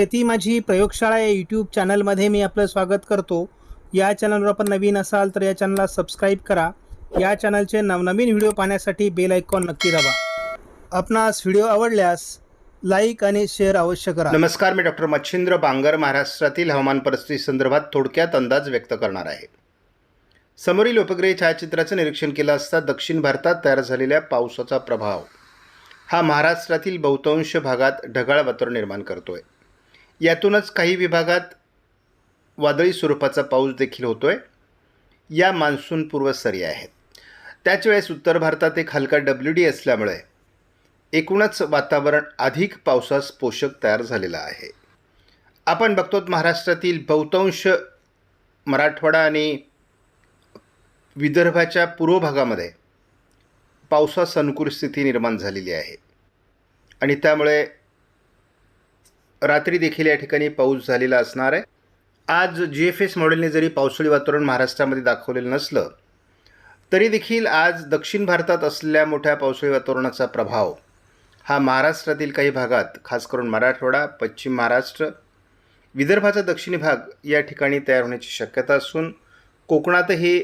शेती माझी प्रयोगशाळा या यूट्यूब चॅनलमध्ये मी आपलं स्वागत करतो. या चॅनलवर आपण नवीन असाल तर या चॅनलला सबस्क्राईब करा. या चॅनलचे नवनवीन व्हिडिओ पाहण्यासाठी बेल आयकॉन नक्की दाबा. आपणास व्हिडिओ आवडल्यास लाईक आणि शेअर अवश्य करा. नमस्कार मी डॉक्टर मच्छिंद्र बांगर महाराष्ट्रातील हवामान परिस्थिती संदर्भात थोडक्यात अंदाज व्यक्त करणार आहे. समोरील उपग्रह छायाचित्राचं निरीक्षण केलं असता दक्षिण भारतात तयार झालेल्या पावसाचा प्रभाव हा महाराष्ट्रातील बहुतांश भागात ढगाळ वातावरण निर्माण करतोय. यातूनच काही विभागात वादळी स्वरूपाचा पाऊस देखील होतोय. या मान्सूनपूर्व सरी आहेत. त्याच वेळेस उत्तर भारतात एक हलका डब्ल्यू डी असल्यामुळे एकूणच वातावरण अधिक पावसास पोषक तयार झालेलं आहे. आपण बघतो महाराष्ट्रातील बहुतांश मराठवाडा आणि विदर्भाच्या पूर्व भागामध्ये पावसास अनुकूल स्थिती निर्माण झालेली आहे. आणि त्यामुळे रात्री देखील या ठिकाणी पाऊस झालेला असणार आहे. आज जी एफ एस मॉडेलने जरी पावसाळी वातावरण महाराष्ट्रामध्ये दाखवलेलं नसलं तरी देखील आज दक्षिण भारतात असलेल्या मोठ्या पावसाळी वातावरणाचा प्रभाव हा महाराष्ट्रातील काही भागात खास करून मराठवाडा पश्चिम महाराष्ट्र विदर्भाचा दक्षिणी भाग या ठिकाणी तयार होण्याची शक्यता असून कोकणातही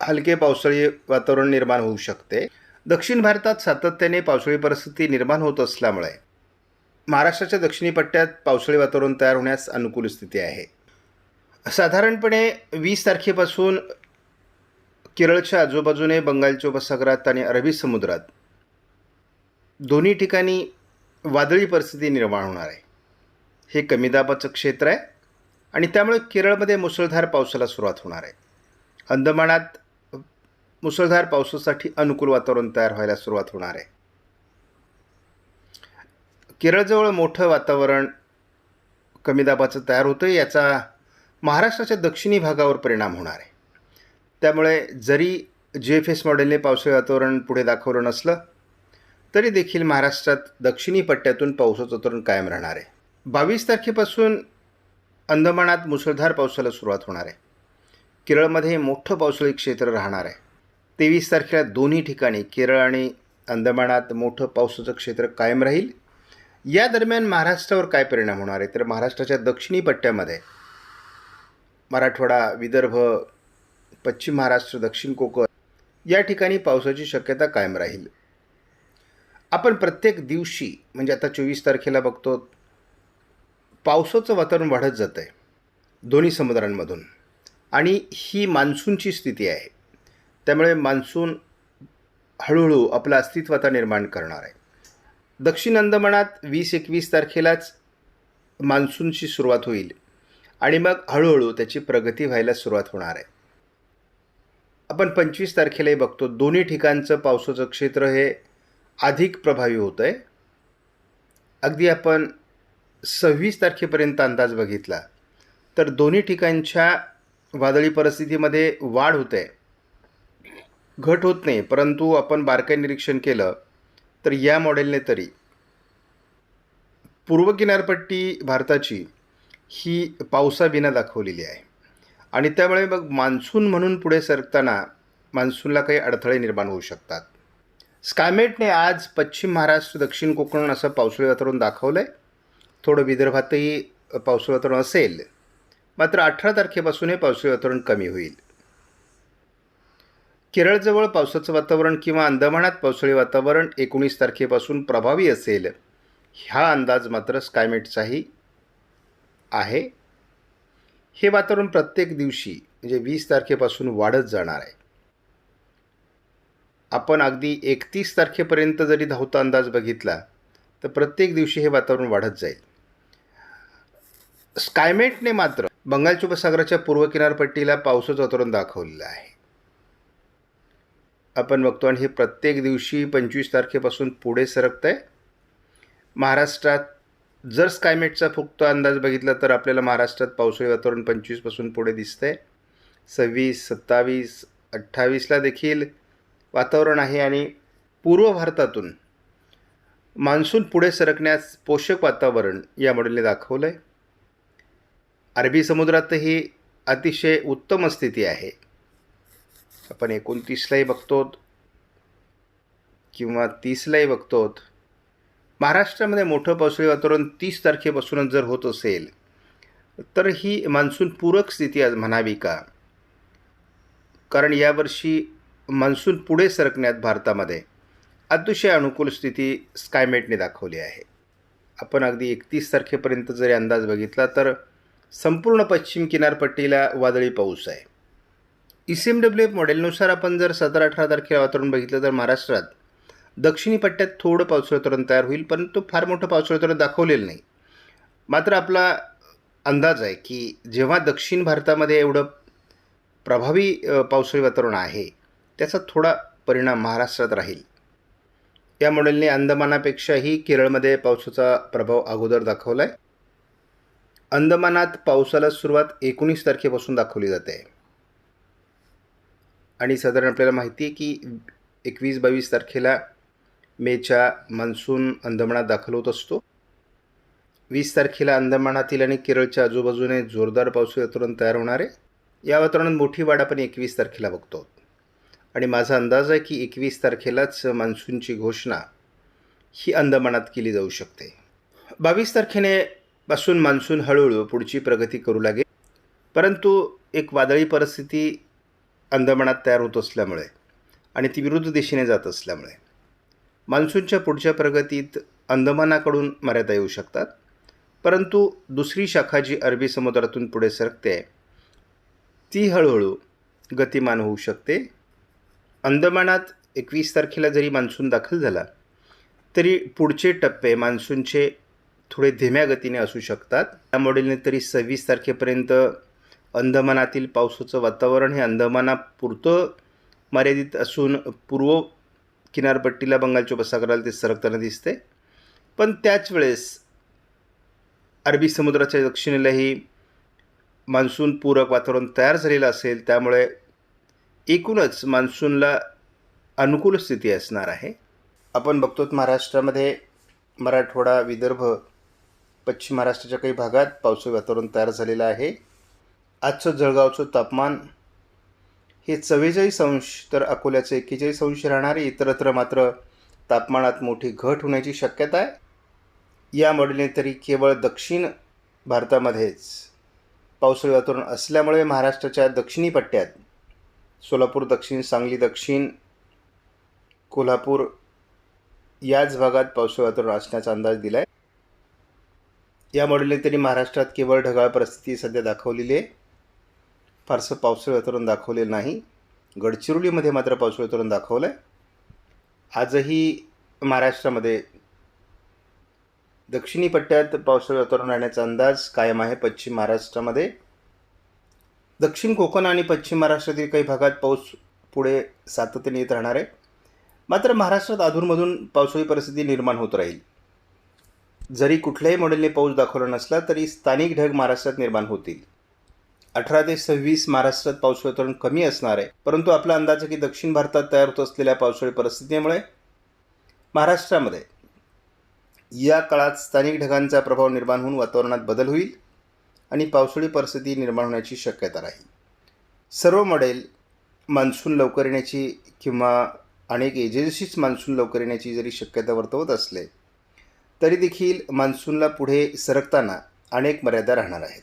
हलके पावसाळी वातावरण निर्माण होऊ शकते. दक्षिण भारतात सातत्याने पावसाळी परिस्थिती निर्माण होत असल्यामुळे महाराष्ट्राच्या दक्षिणी पट्ट्यात पावसाळी वातावरण तयार होण्यास अनुकूल स्थिती आहे. साधारणपणे वीस तारखेपासून केरळच्या आजूबाजूने बंगालच्या उपसागरात आणि अरबी समुद्रात दोन्ही ठिकाणी वादळी परिस्थिती निर्माण होणार आहे. हे कमी दाबाचं क्षेत्र आहे आणि त्यामुळे केरळमध्ये मुसळधार पावसाला सुरुवात होणार आहे. अंदमानात मुसळधार पावसासाठी अनुकूल वातावरण तयार व्हायला सुरुवात होणार आहे. केरळजवळ मोठं वातावरण कमी दाबाचं तयार होतं याचा महाराष्ट्राच्या दक्षिणी भागावर परिणाम होणार आहे. त्यामुळे जरी जे एफ एस मॉडेलने पावसाळी वातावरण पुढे दाखवलं नसलं तरी देखील महाराष्ट्रात दक्षिणी पट्ट्यातून पावसाचं वातावरण कायम राहणार आहे. बावीस तारखेपासून अंदमानात मुसळधार पावसाला सुरुवात होणार आहे. केरळमध्ये मोठं पावसाळी क्षेत्र राहणार आहे. तेवीस तारखेला दोन्ही ठिकाणी केरळ आणि अंदमानात मोठं पावसाचं क्षेत्र कायम राहील. या दरम्यान महाराष्ट्रावर काय परिणाम होणार आहे? तर महाराष्ट्राच्या दक्षिणी पट्ट्यामध्ये मराठवाडा विदर्भ पश्चिम महाराष्ट्र दक्षिण कोकण या ठिकाणी पावसाची शक्यता कायम राहील. आपण प्रत्येक दिवशी म्हणजे आता चोवीस तारखेला बघतो पावसाचं वातावरण वाढत जातं आहे दोन्ही समुद्रांमधून. आणि ही मान्सूनची स्थिती आहे. त्यामुळे मान्सून हळूहळू आपलं अस्तित्वाचा निर्माण करणार आहे. दक्षिण अंदमानात वीस एकवीस तारखेलाच मान्सूनची सुरुवात होईल आणि मग हळूहळू त्याची प्रगती व्हायला सुरुवात होणार आहे. आपण पंचवीस तारखेलाही बघतो दोन्ही ठिकाणचं पावसाचं क्षेत्र हे अधिक प्रभावी होतं आहे अगदी आपण सव्वीस तारखेपर्यंत अंदाज बघितला तर दोन्ही ठिकाणच्या वादळी परिस्थितीमध्ये वाढ होते. घट होत नाही परंतु आपण बारकाई निरीक्षण केलं तर या मॉडेलने तरी पूर्व किनारपट्टी भारताची ही पावसाविना दाखवलेली आहे. आणि त्यामुळे मग मान्सून म्हणून पुढे सरकताना मान्सूनला काही अडथळे निर्माण होऊ शकतात. स्कायमेटने आज पश्चिम महाराष्ट्र दक्षिण कोकण असं पावसाळी वातावरण दाखवलं आहे थोडं विदर्भातही पावसाळी वातावरण असेल. मात्र अठरा तारखेपासून हे पावसाळी वातावरण कमी होईल. केरळजवळ पावसाचं वातावरण किंवा अंदमानात पावसाळी वातावरण एकोणीस तारखेपासून प्रभावी असेल हा अंदाज मात्र स्कायमेटचाही आहे. हे वातावरण प्रत्येक दिवशी म्हणजे वीस तारखेपासून वाढत जाणार आहे. आपण अगदी एकतीस तारखेपर्यंत जरी धावता अंदाज बघितला तर प्रत्येक दिवशी हे वातावरण वाढत जाईल. स्कायमेटने मात्र बंगालच्या उपसागराच्या पूर्व किनारपट्टीला पावसाचं वातावरण दाखवलेलं आहे. आपण बघतो आणि हे प्रत्येक दिवशी पंचवीस तारखेपासून पुढे सरकतं आहे महाराष्ट्रात जर स्कायमेटचा फुक्त अंदाज बघितला तर आपल्याला महाराष्ट्रात पावसाळी वातावरण पंचवीसपासून पुढे दिसतं आहे सव्वीस सत्तावीस अठ्ठावीसला देखील वातावरण आहे आणि पूर्व भारतातून मान्सून पुढे सरकण्यास पोषक वातावरण या मॉडेलने दाखवलं आहे अरबी समुद्रातही अतिशय उत्तम स्थिती आहे. आपण एकोणतीसलाही बघतो किंवा तीसलाही बघतो महाराष्ट्रामध्ये मोठं पावसाळी वातावरण तीस तारखेपासूनच जर होत असेल तर ही मान्सून पूरक स्थिती आज म्हणावी का? कारण यावर्षी मान्सून पुढे सरकण्यात भारतामध्ये अतिशय अनुकूल स्थिती स्कायमेटने दाखवली आहे. आपण अगदी एकतीस तारखेपर्यंत जरी अंदाज बघितला तर संपूर्ण पश्चिम किनारपट्टीला वादळी पाऊस आहे. E C M W F मॉडेलनुसार आपण जर सतरा अठरा तारखेला वातावरण बघितलं तर महाराष्ट्रात दक्षिणी पट्ट्यात थोडं पावसाळी वातावरण तयार होईल परंतु फार मोठं पावसाळी दाखवलेलं नाही. मात्र आपला अंदाज आहे की जेव्हा दक्षिण भारतामध्ये एवढं प्रभावी पावसाळी वातावरण आहे त्याचा थोडा परिणाम महाराष्ट्रात राहील. या मॉडेलने अंदमानापेक्षाही केरळमध्ये पावसाचा प्रभाव अगोदर दाखवला आहे अंदमानात पावसाला सुरुवात एकोणीस तारखेपासून दाखवली जाते. आणि साधारण आपल्याला माहिती आहे की एकवीस बावीस तारखेला मेच्या मान्सून अंदमानात दाखल होत असतो. वीस तारखेला अंदमानातील आणि केरळच्या आजूबाजूने जोरदार पावसाळी वातावरण तयार होणार आहे. या वातावरणात मोठी वाढ आपण एकवीस तारखेला बघतो. आणि माझा अंदाज आहे की एकवीस तारखेलाच मान्सूनची घोषणा ही अंदमानात केली जाऊ शकते. बावीस तारखेने पासून मान्सून हळूहळू पुढची प्रगती करू लागेल. परंतु एक वादळी परिस्थिती अंदमानात तयार होत असल्यामुळे आणि ती विरुद्ध दिशेने जात असल्यामुळे. मान्सूनच्या पुढच्या प्रगतीत अंदमानाकडून मर्यादा येऊ शकतात. परंतु दुसरी शाखा जी अरबी समुद्रातून पुढे सरकते ती हळूहळू गतिमान होऊ शकते. अंदमानात एकवीस तारखेला जरी मान्सून दाखल झाला तरी पुढचे टप्पे मान्सूनचे थोडे धीम्या गतीने असू शकतात. त्या मॉडेलने तरी सव्वीस तारखेपर्यंत अंदमानातील पावसाचं वातावरण हे अंदमानापुरतं मर्यादित असून पूर्व किनारपट्टीला बंगालच्या उपसागराला ते सरकताना दिसते. पण त्याच वेळेस अरबी समुद्राच्या दक्षिणेलाही मान्सून पूरक वातावरण तयार झालेलं असेल त्यामुळे एकूणच मान्सूनला अनुकूल स्थिती असणार आहे. आपण बघतो महाराष्ट्रामध्ये मराठवाडा विदर्भ पश्चिम महाराष्ट्राच्या काही भागात पावसाळी वातावरण तयार झालेलं आहे. आजचं जळगावचं तापमान हे चव्वेचाळीस अंश तर अकोल्याचं एक्केचाळीस अंश राहणार इतरत्र मात्र तापमानात मोठी घट होण्याची शक्यता आहे. या मॉडेलने तरी केवळ दक्षिण भारतामध्येच पावसाळी वातावरण असल्यामुळे महाराष्ट्राच्या दक्षिणी पट्ट्यात सोलापूर दक्षिण सांगली दक्षिण कोल्हापूर याच भागात पावसाळी वातावरण असण्याचा अंदाज दिला आहे या मॉडेलने तरी महाराष्ट्रात केवळ ढगाळ परिस्थिती सध्या दाखवलेली आहे. फारसं पावसाळी वातावरण दाखवलेलं नाही. गडचिरोलीमध्ये मात्र पावसाळी वातावरण दाखवलं आहे आजही महाराष्ट्रामध्ये दक्षिणी पट्ट्यात पावसाळी वातावरण राहण्याचा अंदाज कायम आहे. पश्चिम महाराष्ट्रामध्ये दक्षिण कोकण आणि पश्चिम महाराष्ट्रातील काही भागात पाऊस पुढे सातत्याने येत राहणार आहे. मात्र महाराष्ट्रात अधूनमधून पावसाळी परिस्थिती निर्माण होत राहील. जरी कुठल्याही मॉडेलने पाऊस दाखवला नसला तरी स्थानिक ढग महाराष्ट्रात निर्माण होतील. अठरा ते सव्वीस महाराष्ट्रात पावसाळी वातावरण कमी असणार आहे. परंतु आपला अंदाज आहे की दक्षिण भारतात तयार होत असलेल्या पावसाळी परिस्थितीमुळे महाराष्ट्रामध्ये या काळात स्थानिक ढगांचा प्रभाव निर्माण होऊन वातावरणात बदल होईल आणि पावसाळी परिस्थिती निर्माण होण्याची शक्यता राहील. सर्व मॉडेल मान्सून लवकर येण्याची किंवा अनेक एजन्सीज मान्सून लवकर येण्याची जरी शक्यता वर्तवत असले तरी देखील मान्सूनला पुढे सरकताना अनेक मर्यादा राहणार आहेत.